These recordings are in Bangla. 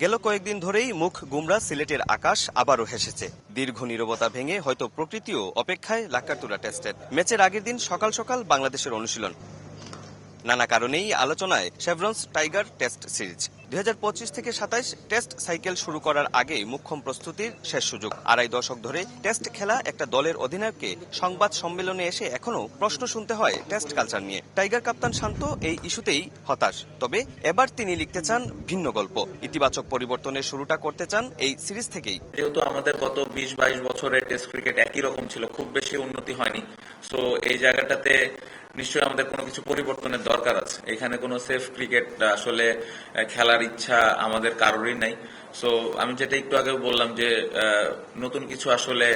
গেল কয়েকদিন ধরেই মুখ গুমরা সিলেটের আকাশ আবারও হেসেছে। দীর্ঘ নিরবতা ভেঙে হয়তো প্রকৃতিও অপেক্ষায় লাক্কাতুরা টেস্টের ম্যাচের আগের দিন সকাল সকাল বাংলাদেশের অনুশীলন। নানা কারণেই আলোচনায় শেভরন্স টাইগার টেস্ট সিরিজ। দুই থেকে সাতাইশ টেস্ট সাইকেল শুরু করার আগে মুখ্যম প্রস্তুতির শেষ সুযোগ। আড়াই দশক ধরে টেস্ট খেলা একটা দলের অধিনায়ককে সংবাদ সম্মেলনে এসে এখনও প্রশ্ন শুনতে হয় টেস্ট কালচার নিয়ে। টাইগার কাপ্তান শান্ত এই ইস্যুতেই হতাশ। তবে এবার তিনি লিখতে চান ভিন্ন গল্প। ইতিবাচক পরিবর্তনের শুরুটা করতে চান এই সিরিজ থেকেই। যেহেতু আমাদের গত বিশ বাইশ বছরের টেস্ট ক্রিকেট একই রকম ছিল, খুব বেশি উন্নতি হয়নি। সো এই জায়গাটাতে নিশ্চয়ই আমাদের কোনো কিছু পরিবর্তনের দরকার আছে। এখানে কোনো সেফ ক্রিকেট আসলে খেলার ইচ্ছা আমাদের কারোরই নাই। সো আমি যেটা একটু আগে বললাম যে নতুন কিছু আসলে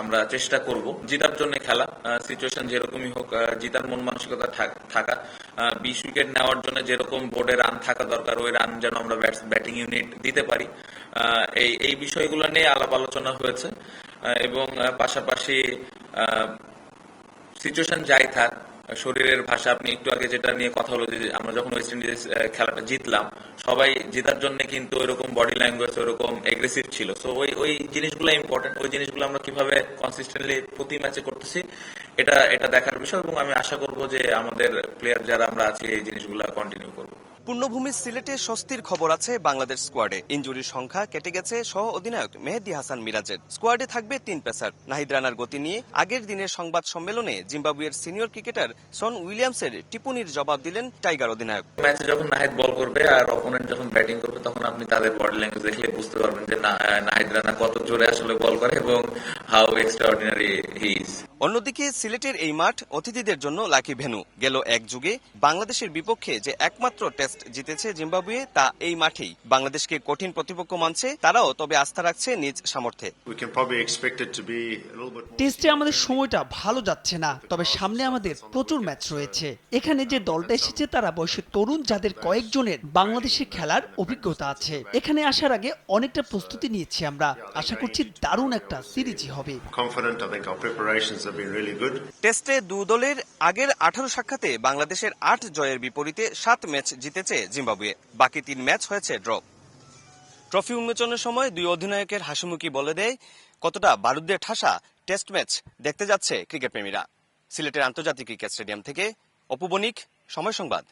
আমরা চেষ্টা করব। জিতার জন্য খেলা সিচুয়েশন যেরকমই হোক জিতার মন মানসিকতা থাকা বিশ উইকেট নেওয়ার জন্য যেরকম বোর্ডে রান থাকা দরকার, ওই রান যেন আমরা ব্যাটিং ইউনিট দিতে পারি। এই এই বিষয়গুলো নিয়ে আলাপ আলোচনা হয়েছে এবং পাশাপাশি সিচুয়েশন যাই থাক শরীরের ভাষা, আপনি একটু আগে যেটা নিয়ে কথা হলো যে আমরা যখন ওয়েস্ট ইন্ডিজ খেলাটা জিতলাম, সবাই জেতার জন্য কিন্তু ওইরকম বডি ল্যাঙ্গুয়েজ ওইরকম এগ্রেসিভ ছিল। সো ওই ওই জিনিসগুলো ইম্পর্টেন্ট ওই জিনিসগুলো আমরা কীভাবে কনসিস্টেন্টলি প্রতি ম্যাচে করতেছি, এটা এটা দেখার বিষয় এবং আমি আশা করব যে আমাদের প্লেয়ার যারা আমরা আছি, এই জিনিসগুলো কন্টিনিউ করব। পূর্ণভূমি সিলেটে স্বস্তির খবর আছে বাংলাদেশ স্কোয়াডে। ইঞ্জুরির সংখ্যা কেটে গেছে সহ অধিনায়ক মেহেদি হাসান মিরাজের। স্কোয়াডে থাকবে তিন পেসার। নাহিদ রানার গতি নিয়ে আগের দিনের সংবাদ সম্মেলনে জিম্বাবুয়ের সিনিয়র ক্রিকেটার সন উইলিয়ামসের টিপুনির জবাব দিলেন টাইগার অধিনায়ক। ম্যাচে যখন নাহিদ বল করবে আর অপোনেন্ট যখন ব্যাটিং করবে তখন আপনি তাদের বডি ল্যাঙ্গুয়েজ দেখলে বুঝতে পারবেন যে নাহিদ রানা কত জোরে আসলে বল করে এবং how extraordinary he is অন্যদিকে সিলেটের এই মাঠ অতিথিদের জন্য লাকি ভেনু। গেল এক যুগে বাংলাদেশের বিপক্ষে যে একমাত্র টেস্ট জিতেছে জিম্বাবুয়ে তা এই মাঠেই বাংলাদেশকে কঠিন প্রতিপক্ষ মানছে তারাও তবে আস্থা রাখছে নিজ সামর্থ্যে. টেস্টে আমাদের সময়টা ভালো যাচ্ছে না তবে সামনে আমাদের প্রচুর ম্যাচ রয়েছে এখানে যে দলটা এসেছে তারা বয়সে তরুণ যাদের কয়েকজনের বাংলাদেশে খেলার অভিজ্ঞতা আছে এখানে আসার আগে অনেকটা প্রস্তুতি নিয়েছি আমরা আশা করছি দারুণ একটা সিরিজই হবে. টেস্টে দু দলের আগের আঠারো সাক্ষাতে বাংলাদেশের আট জয়ের বিপরীতে সাত ম্যাচ জিতেছে জিম্বাবুয়ে বাকি তিন ম্যাচ হয়েছে ড্র। ট্রফি উন্মোচনের সময় দুই অধিনায়কের হাসিমুখি বলে দেয়, কতটা বারুদের ঠাসা টেস্ট ম্যাচ দেখতে যাচ্ছে ক্রিকেট প্রেমীরা। সিলেটের আন্তর্জাতিক ক্রিকেট স্টেডিয়াম থেকে অপু বণিক, সময় সংবাদ।